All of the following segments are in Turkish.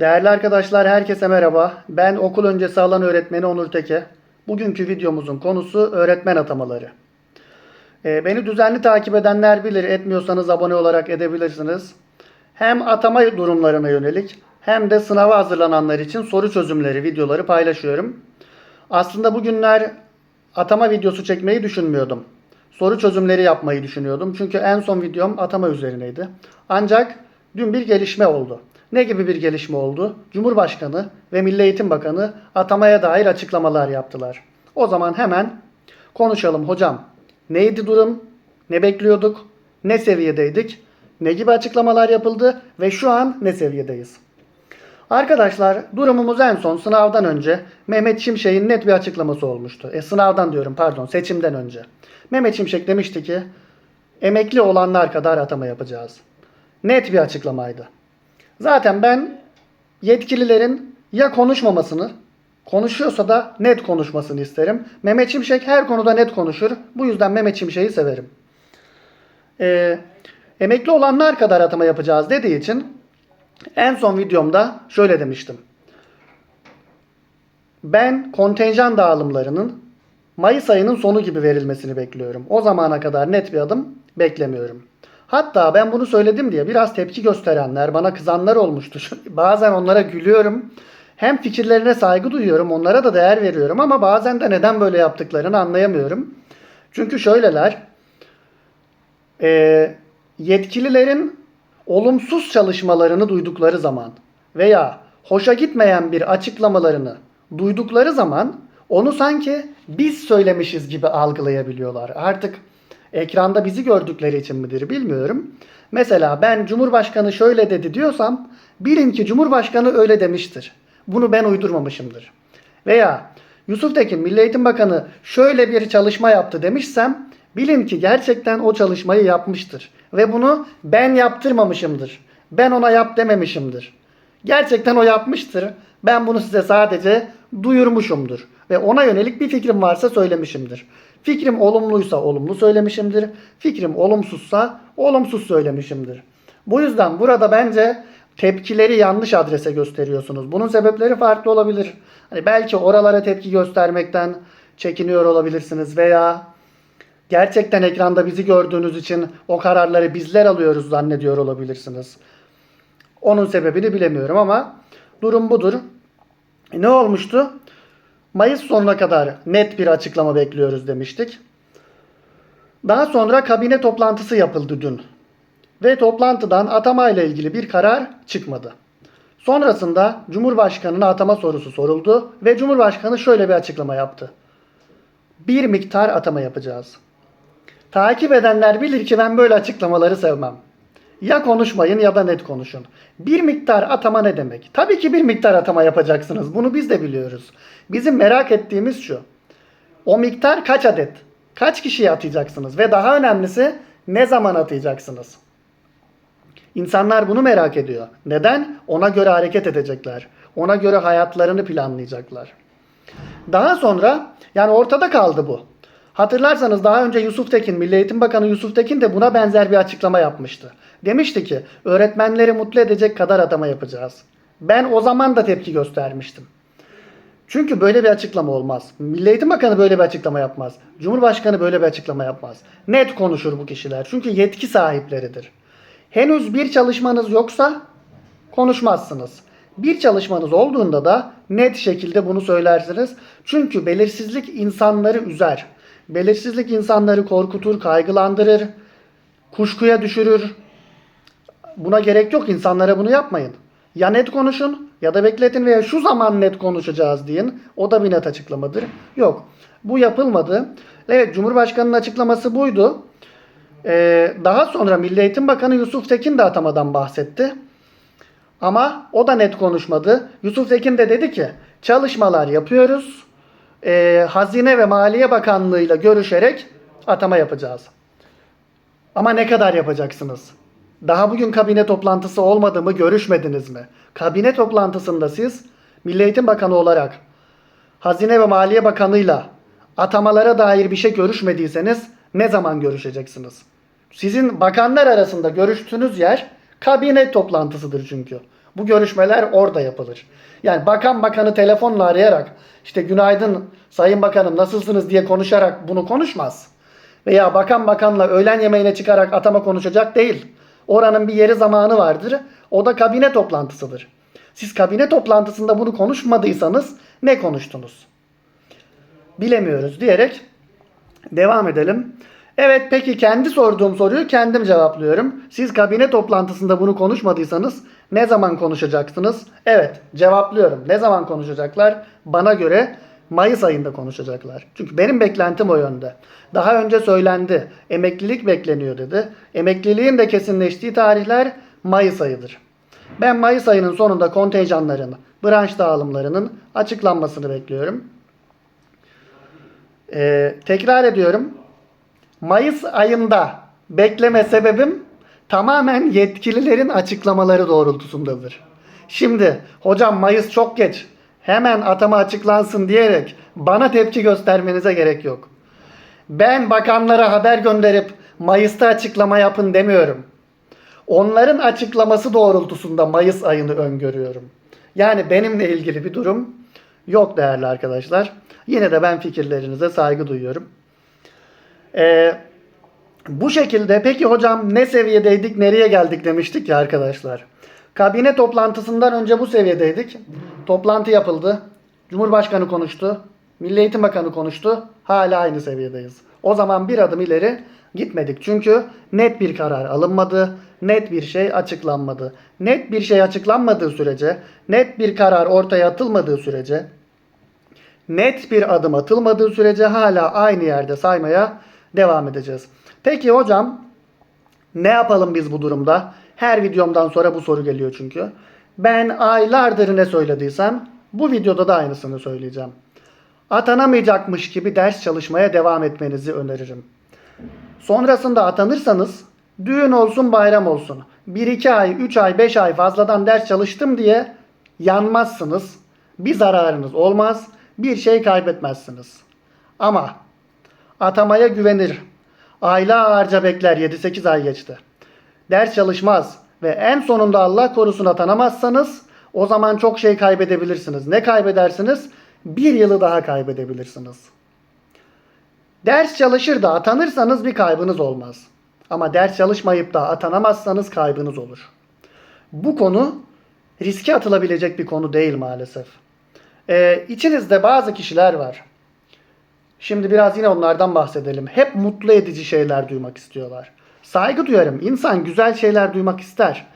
Değerli arkadaşlar herkese merhaba. Ben okul öncesi alan öğretmeni Onur Teke. Bugünkü videomuzun konusu öğretmen atamaları. Ee, beni düzenli takip edenler bilir. Etmiyorsanız abone olarak edebilirsiniz. Hem atama durumlarına yönelik hem de sınava hazırlananlar için soru çözümleri videoları paylaşıyorum. Aslında bugünler atama videosu çekmeyi düşünmüyordum. Soru çözümleri yapmayı düşünüyordum. Çünkü en son videom atama üzerineydi. Ancak dün bir gelişme oldu. Ne gibi bir gelişme oldu? Cumhurbaşkanı ve Milli Eğitim Bakanı atamaya dair açıklamalar yaptılar. O zaman hemen konuşalım hocam. Neydi durum? Ne bekliyorduk? Ne seviyedeydik? Ne gibi açıklamalar yapıldı ve şu an ne seviyedeyiz? Arkadaşlar durumumuz en son sınavdan önce Mehmet Şimşek'in net bir açıklaması olmuştu. E, sınavdan diyorum pardon seçimden önce. Mehmet Şimşek demişti ki emekli olanlar kadar atama yapacağız. Net bir açıklamaydı. Zaten ben yetkililerin ya konuşmamasını, konuşuyorsa da net konuşmasını isterim. Mehmet Şimşek her konuda net konuşur. Bu yüzden Mehmet Şimşek'i severim. Ee, emekli olanlar kadar atama yapacağız dediği için en son videomda şöyle demiştim. Ben kontenjan dağılımlarının Mayıs ayının sonu gibi verilmesini bekliyorum. O zamana kadar net bir adım beklemiyorum. Hatta ben bunu söyledim diye biraz tepki gösterenler, bana kızanlar olmuştu. Bazen onlara gülüyorum. Hem fikirlerine saygı duyuyorum, onlara da değer veriyorum ama bazen de neden böyle yaptıklarını anlayamıyorum. Çünkü şöyleler, e, yetkililerin olumsuz çalışmalarını duydukları zaman veya hoşa gitmeyen bir açıklamalarını duydukları zaman onu sanki biz söylemişiz gibi algılayabiliyorlar. Artık ekranda bizi gördükleri için midir bilmiyorum. Mesela ben Cumhurbaşkanı şöyle dedi diyorsam bilin ki Cumhurbaşkanı öyle demiştir. Bunu ben uydurmamışımdır. Veya Yusuf Tekin Milli Eğitim Bakanı şöyle bir çalışma yaptı demişsem bilin ki gerçekten o çalışmayı yapmıştır. Ve bunu ben yaptırmamışımdır. Ben ona yap dememişimdir. Gerçekten o yapmıştır. Ben bunu size sadece duyurmuşumdur. Ve ona yönelik bir fikrim varsa söylemişimdir. Fikrim olumluysa olumlu söylemişimdir. Fikrim olumsuzsa olumsuz söylemişimdir. Bu yüzden burada bence tepkileri yanlış adrese gösteriyorsunuz. Bunun sebepleri farklı olabilir. Hani belki oralara tepki göstermekten çekiniyor olabilirsiniz veya gerçekten ekranda bizi gördüğünüz için o kararları bizler alıyoruz zannediyor olabilirsiniz. Onun sebebini bilemiyorum ama durum budur. E, Ne olmuştu? Mayıs sonuna kadar net bir açıklama bekliyoruz demiştik. Daha sonra kabine toplantısı yapıldı dün. Ve toplantıdan atama ile ilgili bir karar çıkmadı. Sonrasında Cumhurbaşkanı'na atama sorusu soruldu ve Cumhurbaşkanı şöyle bir açıklama yaptı. Bir miktar atama yapacağız. Takip edenler bilir ki ben böyle açıklamaları sevmem. Ya konuşmayın ya da net konuşun. Bir miktar atama ne demek? Tabii ki bir miktar atama yapacaksınız. Bunu biz de biliyoruz. Bizim merak ettiğimiz şu. O miktar kaç adet? Kaç kişiye atayacaksınız? Ve daha önemlisi ne zaman atayacaksınız? İnsanlar bunu merak ediyor. Neden? Ona göre hareket edecekler. Ona göre hayatlarını planlayacaklar. Daha sonra yani ortada kaldı bu. Hatırlarsanız daha önce Yusuf Tekin, Milli Eğitim Bakanı Yusuf Tekin de buna benzer bir açıklama yapmıştı. Demişti ki öğretmenleri mutlu edecek kadar atama yapacağız. Ben o zaman da tepki göstermiştim. Çünkü böyle bir açıklama olmaz. Milli Eğitim Bakanı böyle bir açıklama yapmaz. Cumhurbaşkanı böyle bir açıklama yapmaz. Net konuşur bu kişiler. Çünkü yetki sahipleridir. Henüz bir çalışmanız yoksa konuşmazsınız. Bir çalışmanız olduğunda da net şekilde bunu söylersiniz. Çünkü belirsizlik insanları üzer. Belirsizlik insanları korkutur, kaygılandırır, kuşkuya düşürür. Buna gerek yok. İnsanlara bunu yapmayın. Ya net konuşun ya da bekletin veya şu zaman net konuşacağız deyin. O da bir net açıklamadır. Yok. Bu yapılmadı. Evet Cumhurbaşkanı'nın açıklaması buydu. Ee, daha sonra Milli Eğitim Bakanı Yusuf Tekin de atamadan bahsetti. Ama o da net konuşmadı. Yusuf Tekin de dedi ki çalışmalar yapıyoruz. Ee, Hazine ve Maliye Bakanlığı ile görüşerek atama yapacağız. Ama ne kadar yapacaksınız? Daha bugün kabine toplantısı olmadı mı görüşmediniz mi? Kabine toplantısında siz Milli Eğitim Bakanı olarak Hazine ve Maliye Bakanı'yla atamalara dair bir şey görüşmediyseniz ne zaman görüşeceksiniz? Sizin bakanlar arasında görüştüğünüz yer Kabine toplantısıdır çünkü. Bu görüşmeler orada yapılır. Yani bakan bakanı telefonla arayarak işte günaydın sayın bakanım nasılsınız diye konuşarak bunu konuşmaz. Veya bakan bakanla öğlen yemeğine çıkarak atama konuşacak değil. Oranın bir yeri zamanı vardır. O da kabine toplantısıdır. Siz kabine toplantısında bunu konuşmadıysanız ne konuştunuz? Bilemiyoruz diyerek devam edelim. Evet peki kendi sorduğum soruyu kendim cevaplıyorum. Siz kabine toplantısında bunu konuşmadıysanız ne zaman konuşacaksınız? Evet cevaplıyorum. Ne zaman konuşacaklar? Bana göre Mayıs ayında konuşacaklar. Çünkü benim beklentim o yönde. Daha önce söylendi. Emeklilik bekleniyor dedi. Emekliliğin de kesinleştiği tarihler Mayıs ayıdır. Ben Mayıs ayının sonunda kontenjanların, branş dağılımlarının açıklanmasını bekliyorum. Ee, tekrar ediyorum. Mayıs ayında bekleme sebebim tamamen yetkililerin açıklamaları doğrultusundadır. Şimdi hocam Mayıs çok geç. Hemen atama açıklansın diyerek bana tepki göstermenize gerek yok. Ben bakanlara haber gönderip Mayıs'ta açıklama yapın demiyorum. Onların açıklaması doğrultusunda Mayıs ayını öngörüyorum. Yani benimle ilgili bir durum yok değerli arkadaşlar. Yine de ben fikirlerinize saygı duyuyorum. Ee, bu şekilde peki hocam ne seviyedeydik nereye geldik demiştik ya arkadaşlar. Kabine toplantısından önce bu seviyedeydik. Toplantı yapıldı. Cumhurbaşkanı konuştu. Milli Eğitim Bakanı konuştu. Hala aynı seviyedeyiz. O zaman bir adım ileri gitmedik. Çünkü net bir karar alınmadı. Net bir şey açıklanmadı. Net bir şey açıklanmadığı sürece, net bir karar ortaya atılmadığı sürece, net bir adım atılmadığı sürece hala aynı yerde saymaya devam edeceğiz. Peki hocam ne yapalım biz bu durumda? Her videomdan sonra bu soru geliyor çünkü. Ben aylardır ne söylediysem bu videoda da aynısını söyleyeceğim. Atanamayacakmış gibi ders çalışmaya devam etmenizi öneririm. Sonrasında atanırsanız düğün olsun bayram olsun. 1-2 ay, 3 ay, 5 ay fazladan ders çalıştım diye yanmazsınız. Bir zararınız olmaz. Bir şey kaybetmezsiniz. Ama atamaya güvenir. Aylarca bekler 7-8 ay geçti. Ders çalışmaz ve en sonunda Allah korusun atanamazsanız o zaman çok şey kaybedebilirsiniz. Ne kaybedersiniz? Bir yılı daha kaybedebilirsiniz. Ders çalışır da atanırsanız bir kaybınız olmaz. Ama ders çalışmayıp da atanamazsanız kaybınız olur. Bu konu riske atılabilecek bir konu değil maalesef. Ee, içinizde bazı kişiler var. Şimdi biraz yine onlardan bahsedelim. Hep mutlu edici şeyler duymak istiyorlar. Saygı duyarım. İnsan güzel şeyler duymak ister.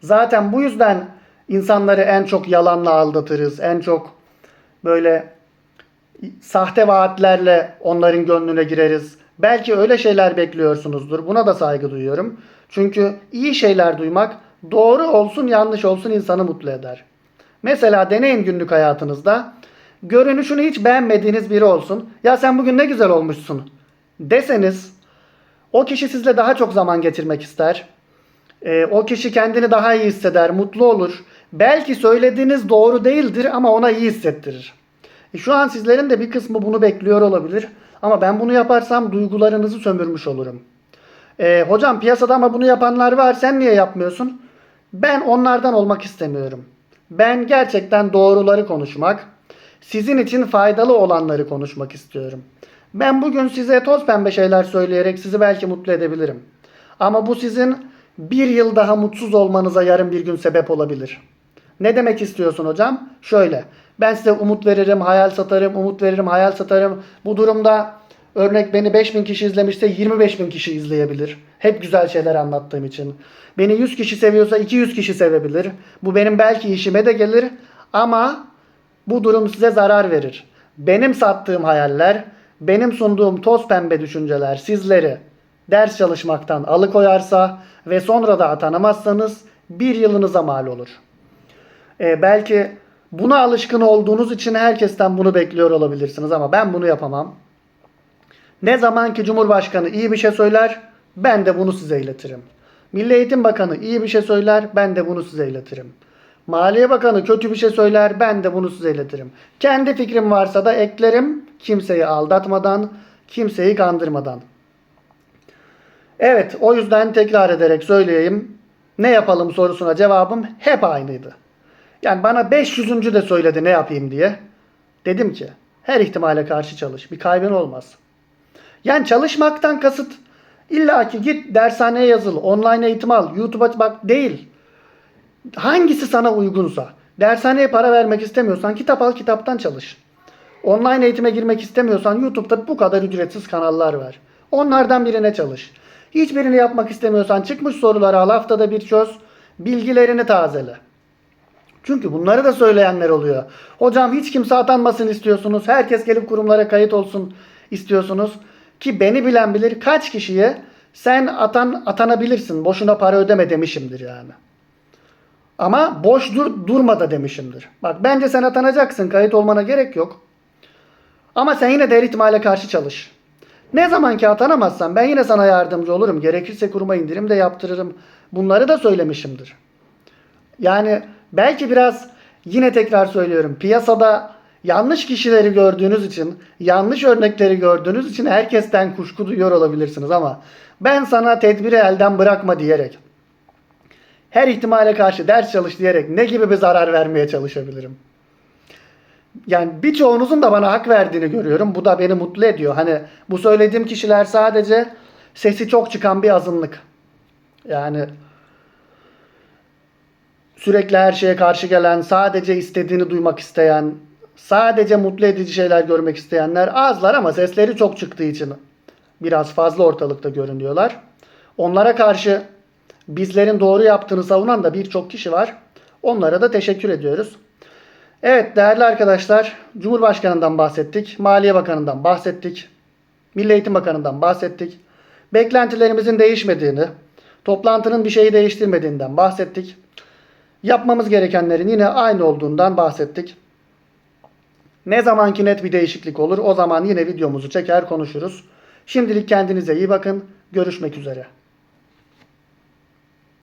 Zaten bu yüzden insanları en çok yalanla aldatırız. En çok böyle sahte vaatlerle onların gönlüne gireriz. Belki öyle şeyler bekliyorsunuzdur. Buna da saygı duyuyorum. Çünkü iyi şeyler duymak doğru olsun yanlış olsun insanı mutlu eder. Mesela deneyin günlük hayatınızda. Görünüşünü hiç beğenmediğiniz biri olsun. Ya sen bugün ne güzel olmuşsun deseniz o kişi sizle daha çok zaman geçirmek ister. Ee, o kişi kendini daha iyi hisseder, mutlu olur. Belki söylediğiniz doğru değildir ama ona iyi hissettirir. E, şu an sizlerin de bir kısmı bunu bekliyor olabilir. Ama ben bunu yaparsam duygularınızı sömürmüş olurum. E, hocam piyasada ama bunu yapanlar var sen niye yapmıyorsun? Ben onlardan olmak istemiyorum. Ben gerçekten doğruları konuşmak, sizin için faydalı olanları konuşmak istiyorum. Ben bugün size toz pembe şeyler söyleyerek sizi belki mutlu edebilirim. Ama bu sizin bir yıl daha mutsuz olmanıza yarın bir gün sebep olabilir. Ne demek istiyorsun hocam? Şöyle. Ben size umut veririm, hayal satarım, umut veririm, hayal satarım. Bu durumda örnek beni 5000 kişi izlemişse 25 bin kişi izleyebilir. Hep güzel şeyler anlattığım için. Beni 100 kişi seviyorsa 200 kişi sevebilir. Bu benim belki işime de gelir ama bu durum size zarar verir. Benim sattığım hayaller, benim sunduğum toz pembe düşünceler sizleri ders çalışmaktan alıkoyarsa ve sonra da atanamazsanız bir yılınıza mal olur. Ee, belki buna alışkın olduğunuz için herkesten bunu bekliyor olabilirsiniz ama ben bunu yapamam. Ne zaman ki Cumhurbaşkanı iyi bir şey söyler, ben de bunu size iletirim. Milli Eğitim Bakanı iyi bir şey söyler, ben de bunu size iletirim. Maliye Bakanı kötü bir şey söyler, ben de bunu size iletirim. Kendi fikrim varsa da eklerim, kimseyi aldatmadan, kimseyi kandırmadan. Evet, o yüzden tekrar ederek söyleyeyim. ne yapalım sorusuna cevabım hep aynıydı. Yani bana 500. de söyledi ne yapayım diye. Dedim ki her ihtimale karşı çalış. Bir kaybın olmaz. Yani çalışmaktan kasıt illa ki git dershaneye yazıl, online eğitim al, YouTube'a bak değil. Hangisi sana uygunsa. Dershaneye para vermek istemiyorsan kitap al kitaptan çalış. Online eğitime girmek istemiyorsan YouTube'da bu kadar ücretsiz kanallar var. Onlardan birine çalış. Hiçbirini yapmak istemiyorsan çıkmış soruları al haftada bir çöz. Bilgilerini tazele. Çünkü bunları da söyleyenler oluyor. Hocam hiç kimse atanmasın istiyorsunuz. Herkes gelip kurumlara kayıt olsun istiyorsunuz. Ki beni bilen bilir kaç kişiye sen atan atanabilirsin. Boşuna para ödeme demişimdir yani. Ama boş dur, durma da demişimdir. Bak bence sen atanacaksın. Kayıt olmana gerek yok. Ama sen yine de her ihtimale karşı çalış. Ne zaman ki atanamazsan ben yine sana yardımcı olurum. Gerekirse kuruma indirim de yaptırırım. Bunları da söylemişimdir. Yani belki biraz yine tekrar söylüyorum. Piyasada yanlış kişileri gördüğünüz için, yanlış örnekleri gördüğünüz için herkesten kuşku duyuyor olabilirsiniz ama ben sana tedbiri elden bırakma diyerek her ihtimale karşı ders çalış diyerek ne gibi bir zarar vermeye çalışabilirim? Yani birçoğunuzun da bana hak verdiğini görüyorum. Bu da beni mutlu ediyor. Hani bu söylediğim kişiler sadece sesi çok çıkan bir azınlık. Yani sürekli her şeye karşı gelen, sadece istediğini duymak isteyen, sadece mutlu edici şeyler görmek isteyenler azlar ama sesleri çok çıktığı için biraz fazla ortalıkta görünüyorlar. Onlara karşı bizlerin doğru yaptığını savunan da birçok kişi var. Onlara da teşekkür ediyoruz. Evet değerli arkadaşlar, Cumhurbaşkanından bahsettik, Maliye Bakanından bahsettik, Milli Eğitim Bakanından bahsettik. Beklentilerimizin değişmediğini, toplantının bir şeyi değiştirmediğinden bahsettik. Yapmamız gerekenlerin yine aynı olduğundan bahsettik. Ne zamanki net bir değişiklik olur o zaman yine videomuzu çeker konuşuruz. Şimdilik kendinize iyi bakın. Görüşmek üzere.